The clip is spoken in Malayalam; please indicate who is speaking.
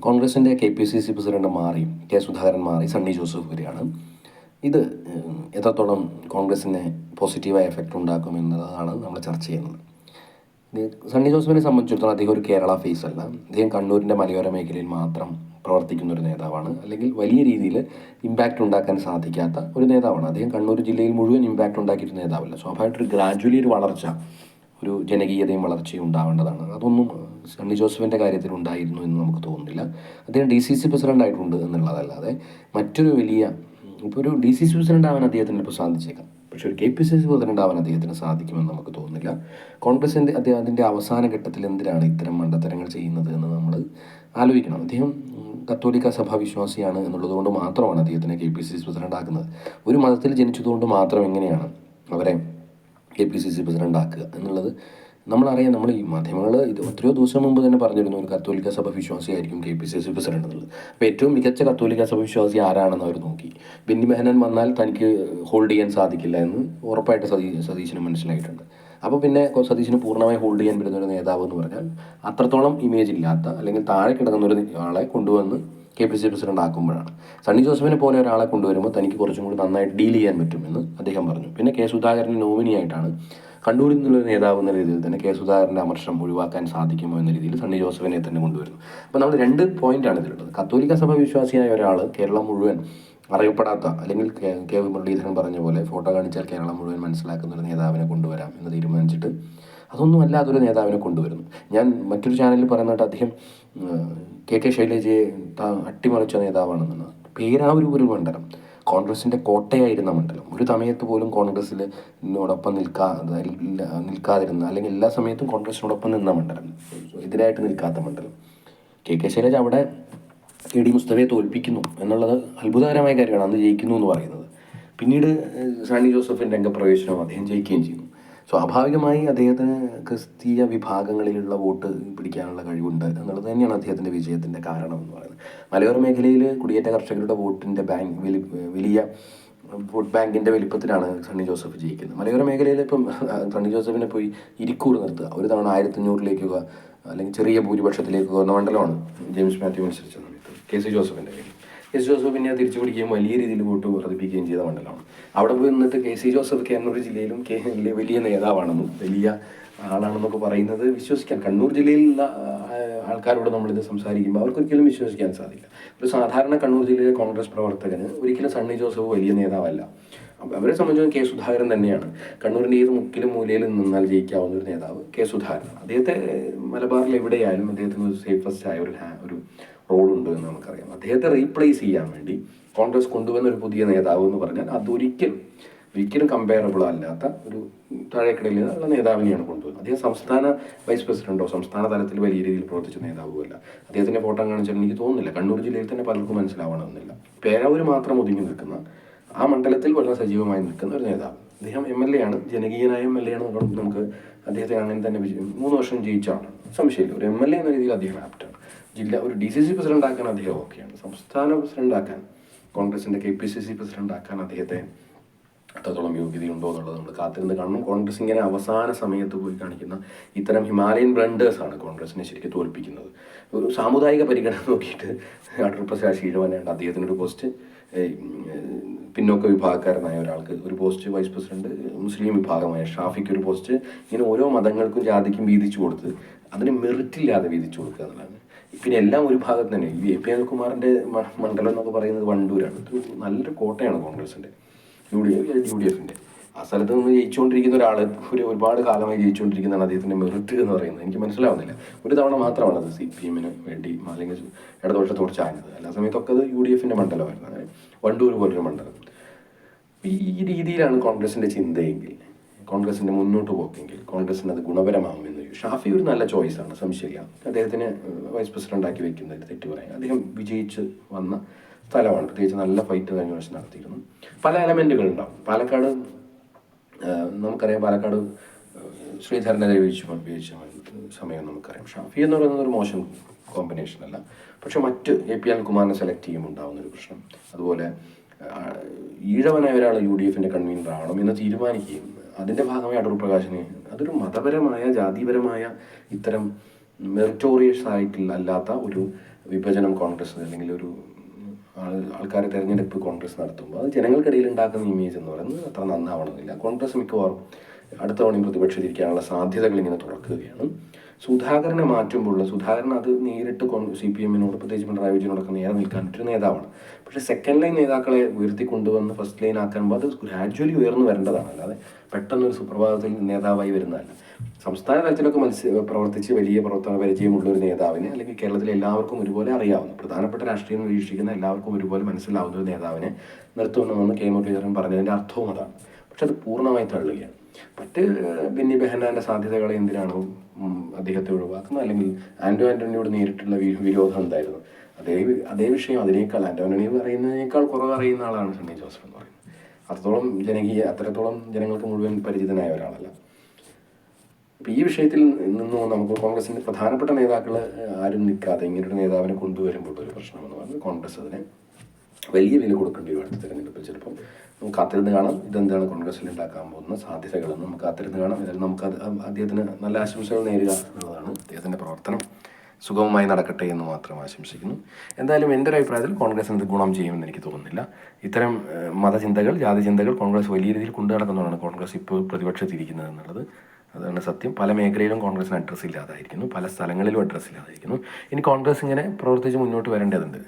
Speaker 1: കോൺഗ്രസിന്റെ K P C C president മാറി കെ സുധാകരൻ മാറി സണ്ണി ജോസഫ് വരികയാണ് ഇത് എത്രത്തോളം കോൺഗ്രസിന് പോസിറ്റീവായ എഫക്റ്റ് ഉണ്ടാക്കും എന്നതാണ് നമ്മൾ ചർച്ച ചെയ്യുന്നത്. സണ്ണി ജോസഫിനെ സംബന്ധിച്ചിടത്തോളം അദ്ദേഹം ഒരു കേരള ഫേസ് അല്ല. അദ്ദേഹം കണ്ണൂരിന്റെ മലയോര മേഖലയിൽ മാത്രം പ്രവർത്തിക്കുന്ന ഒരു നേതാവാണ്. അല്ലെങ്കിൽ വലിയ രീതിയിൽ ഇമ്പാക്റ്റ് ഉണ്ടാക്കാൻ സാധിക്കാത്ത ഒരു നേതാവാണ്. അദ്ദേഹം കണ്ണൂർ ജില്ലയിൽ മുഴുവൻ ഇമ്പാക്റ്റ് ഉണ്ടാക്കിയിട്ട് നേതാവല്ല. സ്വാഭാവികമായിട്ട് ഒരു ഗ്രാജുവലി ഒരു വളർച്ച ഒരു ജനകീയതയും വളർച്ചയും ഉണ്ടാവേണ്ടതാണ്. അതൊന്നും സണ്ണി ജോസഫിന്റെ കാര്യത്തിൽ ഉണ്ടായിരുന്നു എന്ന് നമുക്ക് തോന്നുന്നില്ല. അദ്ദേഹം ഡി സി സി പ്രസിഡന്റ് ആയിട്ടുണ്ട് എന്നുള്ളതല്ലാതെ മറ്റൊരു വലിയ ഇപ്പോൾ ഒരു ഡി സി സി പ്രസിഡന്റ് ആവാൻ അദ്ദേഹത്തിന് ഇപ്പോൾ സാധിച്ചേക്കാം. പക്ഷെ ഒരു K P C C president ആവാൻ അദ്ദേഹത്തിന് സാധിക്കുമെന്ന് നമുക്ക് തോന്നുന്നില്ല. കോൺഗ്രസിന്റെ അദ്ദേഹം അതിന്റെ അവസാന ഘട്ടത്തിൽ എന്തിനാണ് ഇത്തരം മണ്ടത്തരങ്ങൾ ചെയ്യുന്നത് എന്ന് നമ്മൾ ആലോചിക്കണം. അദ്ദേഹം കത്തോലിക്ക സഭാ വിശ്വാസിയാണ് എന്നുള്ളത് കൊണ്ട് മാത്രമാണ് അദ്ദേഹത്തിനെ K P C C president ആക്കുന്നത്. ഒരു മതത്തിൽ ജനിച്ചതുകൊണ്ട് മാത്രം എങ്ങനെയാണ് അവരെ K P C C president ആക്കുക എന്നുള്ളത് നമ്മളറിയാം നമ്മൾ ഈ മാധ്യമങ്ങൾ ഇത് എത്രയോ ദിവസം മുമ്പ് തന്നെ പറഞ്ഞിരുന്നു ഒരു കത്തോലിക്ക സഭ വിശ്വാസിയായിരിക്കും K P C C president എന്നുള്ളത്. അപ്പോൾ ഏറ്റവും മികച്ച കത്തോലിക്ക സഭ വിശ്വാസി ആരാണെന്ന് അവർ നോക്കി. ബെന്നി മെഹനൻ വന്നാൽ തനിക്ക് ഹോൾഡ് ചെയ്യാൻ സാധിക്കില്ല എന്ന് ഉറപ്പായിട്ട് സതീ സതീശന് മനസ്സിലായിട്ടുണ്ട്. അപ്പോൾ പിന്നെ സതീശിന് പൂർണമായി ഹോൾഡ് ചെയ്യാൻ പറ്റുന്ന ഒരു നേതാവ് എന്ന് പറഞ്ഞാൽ അത്രത്തോളം ഇമേജ് ഇല്ലാത്ത അല്ലെങ്കിൽ താഴെ കിടക്കുന്ന ഒരു ആളെ കൊണ്ടുവന്ന് കെ പി സി പ്രസിഡന്റ് ആക്കുമ്പോഴാണ്. സണ്ണി ജോസഫിനെ പോലെ ഒരാളെ കൊണ്ടുവരുമ്പോൾ തനിക്ക് കുറച്ചും കൂടി നന്നായിട്ട് ഡീൽ ചെയ്യാൻ പറ്റുമെന്ന് അദ്ദേഹം പറഞ്ഞു. പിന്നെ കെ സുധാകരൻ നോമിനിയായിട്ടാണ് കണ്ണൂരിൽ നിന്നുള്ള നേതാവ് എന്ന രീതിയിൽ തന്നെ കെ സുധാകരന്റെ അമർഷം ഒഴിവാക്കാൻ സാധിക്കുമോ എന്ന രീതിയിൽ സണ്ണി ജോസഫിനെ തന്നെ കൊണ്ടുവരുന്നു. അപ്പോൾ നമ്മൾ രണ്ട് പോയിന്റാണ് ഇതിലുള്ളത്. കത്തോലിക്ക സഭ വിശ്വാസിയായ ഒരാൾ കേരളം മുഴുവൻ അറിയപ്പെടാത്ത അല്ലെങ്കിൽ കെ വി മുരളീധരൻ പറഞ്ഞ പോലെ ഫോട്ടോ കാണിച്ചാൽ കേരളം മുഴുവൻ മനസ്സിലാക്കുന്ന ഒരു നേതാവിനെ കൊണ്ടുവരാം എന്ന് തീരുമാനിച്ചിട്ട് അതൊന്നും അല്ലാതൊരു നേതാവിനെ കൊണ്ടുവരുന്നു. ഞാൻ മറ്റൊരു ചാനലിൽ പറയുന്നിട്ട് അദ്ദേഹം കെ കെ ശൈലജയെ അട്ടിമറിച്ച നേതാവാണെന്നാണ്. പേരാവൂർ ഒരു മണ്ഡലം കോൺഗ്രസിന്റെ കോട്ടയായിരുന്ന മണ്ഡലം. ഒരു സമയത്ത് പോലും കോൺഗ്രസ്സിൽ നോടൊപ്പം നിൽക്കാ നിൽക്കാതിരുന്ന അല്ലെങ്കിൽ എല്ലാ സമയത്തും കോൺഗ്രസിനോടൊപ്പം നിന്ന മണ്ഡലം എതിരായിട്ട് നിൽക്കാത്ത മണ്ഡലം. കെ. കെ. ശൈലജ അവിടെ എ ഡി. മുസ്തഫയെ തോൽപ്പിക്കുന്നു എന്നുള്ളത് അത്ഭുതകരമായ കാര്യമാണ്. അന്ന് ജയിക്കുന്നു എന്ന് പറയുന്നത്. പിന്നീട് സാനി ജോസഫിന്റെ രംഗപ്രവേശനം അദ്ദേഹം ജയിക്കുകയും ചെയ്യുന്നു സ്വാഭാവികമായി അദ്ദേഹത്തിന് ക്രിസ്തീയ വിഭാഗങ്ങളിലുള്ള വോട്ട് പിടിക്കാനുള്ള കഴിവുണ്ട് എന്നുള്ളത് തന്നെയാണ് അദ്ദേഹത്തിന്റെ വിജയത്തിന്റെ കാരണം എന്ന് പറയുന്നത്. മലയോര മേഖലയിൽ കുടിയേറ്റ കർഷകരുടെ വോട്ടിന്റെ ബാങ്ക് വലി വലിയ വോട്ട് ബാങ്കിന്റെ വലിപ്പത്തിലാണ് സണ്ണി ജോസഫ് ജയിക്കുന്നത്. മലയോര മേഖലയിൽ ഇപ്പം സണ്ണി ജോസഫിനെ പോയി ഇരിക്കൂർ നിർത്തുക. ഒരു തവണ ആയിരത്തഞ്ഞൂറിലേക്കോ അല്ലെങ്കിൽ ചെറിയ ഭൂരിപക്ഷത്തിലേക്ക് മണ്ഡലമാണ് ജെയിംസ് മാത്യു മത്സരിച്ച സമയത്ത് കെ സി ജോസഫിന്റെ പേരിൽ കെ സി ജോസഫ് പിന്നെ തിരിച്ചു പിടിക്കുകയും വലിയ രീതിയിൽ വോട്ട് വർദ്ധിപ്പിക്കുകയും ചെയ്ത മണ്ഡലമാണ്. അവിടെ പോയി നിന്നിട്ട് കെ സി ജോസഫ് കണ്ണൂർ ജില്ലയിലും കെ വലിയ നേതാവാണെന്നും വലിയ ആളാണെന്നൊക്കെ പറയുന്നത് വിശ്വസിക്കാൻ കണ്ണൂർ ജില്ലയിലുള്ള ആൾക്കാരോട് നമ്മളിത് സംസാരിക്കുമ്പോൾ അവർക്കൊരിക്കലും വിശ്വസിക്കാൻ സാധിക്കില്ല. ഒരു സാധാരണ കണ്ണൂർ ജില്ലയിലെ കോൺഗ്രസ് പ്രവർത്തകന് ഒരിക്കലും സണ്ണി ജോസഫ് വലിയ നേതാവല്ല. അവരെ സംബന്ധിച്ചും കെ സുധാകരൻ തന്നെയാണ്. കണ്ണൂരിന്റെ ഏത് മുക്കിലും മൂലയിലും നിന്നാൽ ജയിക്കാവുന്ന ഒരു നേതാവ് കെ സുധാകരൻ അദ്ദേഹത്തെ മലബാറിൽ എവിടെയായാലും അദ്ദേഹത്തിന് ഒരു സേഫസ്റ്റ് ആയ ഒരു ഒരു റോളുണ്ട് എന്ന് നമുക്കറിയാം. അദ്ദേഹത്തെ റീപ്ലേസ് ചെയ്യാൻ വേണ്ടി കോൺഗ്രസ് കൊണ്ടുവന്ന ഒരു പുതിയ നേതാവ് എന്ന് പറഞ്ഞാൽ അതൊരിക്കലും ഒരിക്കലും കമ്പയറബിൾ അല്ലാത്ത ഒരു താഴേക്കിടയിൽ ഉള്ള നേതാവിനെയാണ് കൊണ്ടുവന്നത്. അദ്ദേഹം സംസ്ഥാന വൈസ് പ്രസിഡന്റോ സംസ്ഥാന തലത്തിൽ വലിയ രീതിയിൽ പ്രവർത്തിച്ച നേതാവുമല്ല അദ്ദേഹത്തിന്റെ ഫോട്ടോ കാണിച്ചാൽ എനിക്ക് തോന്നുന്നില്ല. കണ്ണൂർ ജില്ലയിൽ തന്നെ പലർക്കും മനസ്സിലാവണമെന്നില്ല. പേരാവൂർ മാത്രം ഒതുങ്ങി നിൽക്കുന്ന ആ മണ്ഡലത്തിൽ വളരെ സജീവമായി നിൽക്കുന്ന ഒരു നേതാവ്. അദ്ദേഹം എം എൽ എ ആണ്. ജനകീയനായ എം എൽ എ ആണ് നമുക്ക് അദ്ദേഹത്തെ അങ്ങനെ തന്നെ മൂന്ന് വർഷം ജയിച്ചാണ് സംശയമില്ല. ഒരു എം എൽ എ എന്ന രീതിയിൽ അദ്ദേഹം ആപ്റ്റാണ്. ജില്ല ഒരു ഡി സി സി പ്രസിഡന്റ് ആക്കാൻ അദ്ദേഹം ഓക്കെയാണ് സംസ്ഥാന പ്രസിഡന്റ് ആക്കാൻ കോൺഗ്രസിന്റെ K P C C president ആക്കാൻ അദ്ദേഹത്തെ അത്രത്തോളം യോഗ്യതയുണ്ടോ എന്നുള്ളത് നമ്മൾ കാത്തിരുന്ന് കാണണം. കോൺഗ്രസ് ഇങ്ങനെ അവസാന സമയത്ത് പോയി കാണിക്കുന്ന ഇത്തരം ഹിമാലയൻ ബ്ലണ്ടേഴ്സാണ് കോൺഗ്രസിനെ ശരിക്കും തോൽപ്പിക്കുന്നത്. ഒരു സാമുദായിക പരിഗണന നോക്കിയിട്ട് അടൂർ പ്രസാദ് ശീലവനുണ്ട് അദ്ദേഹത്തിനൊരു പോസ്റ്റ് പിന്നോക്ക വിഭാഗക്കാരനായ ഒരാൾക്ക് ഒരു പോസ്റ്റ് വൈസ് പ്രസിഡന്റ് മുസ്ലിം വിഭാഗമായ ഷാഫിക്ക് ഒരു പോസ്റ്റ് ഇങ്ങനെ ഓരോ മതങ്ങൾക്കും ജാതിക്കും വീതിച്ചു കൊടുത്ത് അതിന് മെറിറ്റില്ലാതെ വീതിച്ചു കൊടുക്കുക എന്നുള്ളതാണ്. പിന്നെ എല്ലാം ഒരു ഭാഗത്ത് തന്നെ എ പി അനിൽകുമാറിന്റെ മണ്ഡലം എന്നൊക്കെ പറയുന്നത് വണ്ടൂരാണ്. നല്ലൊരു കോട്ടയാണ് കോൺഗ്രസിന്റെ. U D F U D എഫിന്റെ ആ സ്ഥലത്ത് നിന്ന് ജയിച്ചുകൊണ്ടിരിക്കുന്ന ഒരാൾ ഒരു ഒരുപാട് കാലമായി ജയിച്ചുകൊണ്ടിരിക്കുന്നതാണ് അദ്ദേഹത്തിന്റെ മെറിറ്റ് എന്ന് പറയുന്നത്. എനിക്ക് മനസ്സിലാവുന്നില്ല. ഒരു തവണ മാത്രമാണ് അത് സി പി എമ്മിന് വേണ്ടി അല്ലെങ്കിൽ ഇടതുപക്ഷത്തോട് ചാഞ്ഞത്. എല്ലാ സമയത്തൊക്കെ അത് യു ഡി എഫിന്റെ മണ്ഡലമായിരുന്നു വണ്ടൂർ പോലൊരു മണ്ഡലം. ഈ രീതിയിലാണ് കോൺഗ്രസിന്റെ ചിന്തയെങ്കിൽ കോൺഗ്രസിന്റെ മുന്നോട്ട് പോക്കെങ്കിൽ കോൺഗ്രസിന് അത് ഗുണപരമാകുമെന്ന് ഷാഫി ഒരു നല്ല ചോയ്സാണ് സംശയമില്ല അദ്ദേഹത്തിന് വൈസ് പ്രസിഡന്റ് ആക്കി വെക്കുന്നത് തെറ്റ് പറയാം. അദ്ദേഹം വിജയിച്ച് വന്ന സ്ഥലമാണ്. പ്രത്യേകിച്ച് നല്ല ഫൈറ്റ് കഴിഞ്ഞ വർഷം നടത്തിയിരുന്നു. പല എലമെന്റുകൾ ഉണ്ടാവും. പാലക്കാട് നമുക്കറിയാം പാലക്കാട് ശ്രീധരനെ ഉപയോഗിച്ച് ഉപയോഗിച്ച സമയം നമുക്കറിയാം. ഷാഫി എന്ന് പറയുന്നത് ഒരു മോശം കോമ്പിനേഷൻ അല്ല. പക്ഷെ മറ്റ് എ പി കുമാറിനെ സെലക്ട് ചെയ്യുമ്പോൾ ഉണ്ടാകുന്ന ഒരു പ്രശ്നം. അതുപോലെ ഈഴവനായ ഒരാൾ യു ഡി എഫിന്റെ കൺവീനർ ആവണം എന്ന് തീരുമാനിക്കുകയും അതിന്റെ ഭാഗമായി അടൂർ പ്രകാശിനെ അതൊരു മതപരമായ ജാതിപരമായ ഇത്തരം മെറിറ്റോറിയസ് ആയിട്ടുള്ള അല്ലാത്ത ഒരു വിഭജനം കോൺഗ്രസ് അല്ലെങ്കിൽ ഒരു ആൾ ആൾക്കാരെ തിരഞ്ഞെടുപ്പ് കോൺഗ്രസ് നടത്തുമ്പോൾ അത് ജനങ്ങൾക്കിടയിൽ ഉണ്ടാക്കുന്ന ഇമേജ് എന്ന് പറയുന്നത് അത്ര നന്നാവണമെന്നില്ല. കോൺഗ്രസ് മിക്കവാറും അടുത്ത തവണയും പ്രതിപക്ഷത്തിരിക്കാനുള്ള സാധ്യതകൾ ഇങ്ങനെ തുറക്കുകയാണ്. സുധാകരനെ മാറ്റുമ്പോൾ സുധാകരൻ അത് നേരിട്ട് സി പി എമ്മിനോട് പ്രത്യേകിച്ച് പിണറായി വിജയനോടൊക്കെ നേരെ നിൽക്കാൻ പറ്റിയൊരു നേതാവാണ്. പക്ഷേ സെക്കൻഡ് ലൈൻ നേതാക്കളെ ഉയർത്തി കൊണ്ടുവന്ന് ഫസ്റ്റ് ലൈൻ ആക്കുമ്പോൾ അത് ഗ്രാജ്വലി ഉയർന്നു വരേണ്ടതാണ്. അല്ലാതെ പെട്ടെന്ന് ഒരു സുപ്രഭാതത്തിൽ നേതാവായി വരുന്നതല്ല. സംസ്ഥാന തലത്തിലൊക്കെ മത്സ്യ പ്രവർത്തിച്ച് വലിയ പ്രവർത്തന പരിചയമുള്ള ഒരു നേതാവിനെ അല്ലെങ്കിൽ കേരളത്തിലെ എല്ലാവർക്കും ഒരുപോലെ അറിയാവുന്ന പ്രധാനപ്പെട്ട രാഷ്ട്രീയം നിരീക്ഷിക്കുന്ന എല്ലാവർക്കും ഒരുപോലെ മനസ്സിലാവുന്ന ഒരു നേതാവിനെ നിർത്തുന്നതെന്ന് കെ മുരളീധരൻ പറഞ്ഞതിന്റെ അർത്ഥവും അതാണ്. പക്ഷെ അത് പൂർണമായി തള്ളുകയാണ്. മറ്റ് ബെന്നി ബെഹനാന്റെ സാധ്യതകളെ എന്തിനാണ് അദ്ദേഹത്തെ ഒഴിവാക്കുന്നത്? അല്ലെങ്കിൽ ആന്റോ ആന്റണിയോട് നേരിട്ടുള്ള വിരോധം എന്തായിരുന്നു? അതേ അതേ വിഷയം അതിനേക്കാൾ ആൻഡോ ആന്റണി പറയുന്നതിനേക്കാൾ കുറവ് അറിയുന്ന ആളാണ് സണ്ണി ജോസഫ് എന്ന് പറയുന്നത്. അത്രത്തോളം ജനകീയ അത്രത്തോളം ജനങ്ങൾക്ക് മുഴുവൻ പരിചിതനായ ഒരാളല്ല. അപ്പോൾ ഈ വിഷയത്തിൽ നിന്നും നമുക്ക് കോൺഗ്രസിന്റെ പ്രധാനപ്പെട്ട നേതാക്കൾ ആരും നിൽക്കാതെ ഇങ്ങനൊരു നേതാവിനെ കൊണ്ടുവരുമ്പോൾ ഒരു പ്രശ്നമെന്ന് പറഞ്ഞു കോൺഗ്രസ് അതിനെ വലിയ വില കൊടുക്കേണ്ടി വരും അടുത്ത തിരഞ്ഞെടുപ്പിൽ. ചിലപ്പം നമുക്ക് കാത്തിരുന്ന് കാണാം ഇതെന്താണ് കോൺഗ്രസ്സിൽ ഉണ്ടാക്കാൻ പോകുന്ന സാധ്യതകളെന്ന് നമുക്ക് കാത്തിരുന്ന് കാണാം. എന്നാലും നമുക്ക് അദ്ദേഹത്തിന് നല്ല ആശംസകൾ നേരുക എന്നുള്ളതാണ് അദ്ദേഹത്തിന്റെ പ്രവർത്തനം. സുഗമമായി നടക്കട്ടെ എന്ന് മാത്രം ആശംസിക്കുന്നു. എന്തായാലും എന്റെ ഒരു അഭിപ്രായത്തിൽ കോൺഗ്രസ്സിന് ഇത് ഗുണം ചെയ്യുമെന്ന് എനിക്ക് തോന്നുന്നില്ല. ഇത്തരം മതചിന്തകൾ മതചിന്തകൾ ജാതിചിന്തകൾ കോൺഗ്രസ് വലിയ രീതിയിൽ കൊണ്ടു നടക്കുന്നതാണ് കോൺഗ്രസ് ഇപ്പോൾ പ്രതിപക്ഷത്തിരിക്കുന്നത് എന്നുള്ളത്. അതാണ് സത്യം. പല മേഖലയിലും കോൺഗ്രസിന് അഡ്രസ്സ് ഇല്ലാതായിരിക്കുന്നു. പല സ്ഥലങ്ങളിലും അഡ്രസ്സ് ഇല്ലാതായിരിക്കുന്നു. ഇനി കോൺഗ്രസ് ഇങ്ങനെ പ്രവർത്തിച്ച് മുന്നോട്ട് വരേണ്ടതുണ്ട്.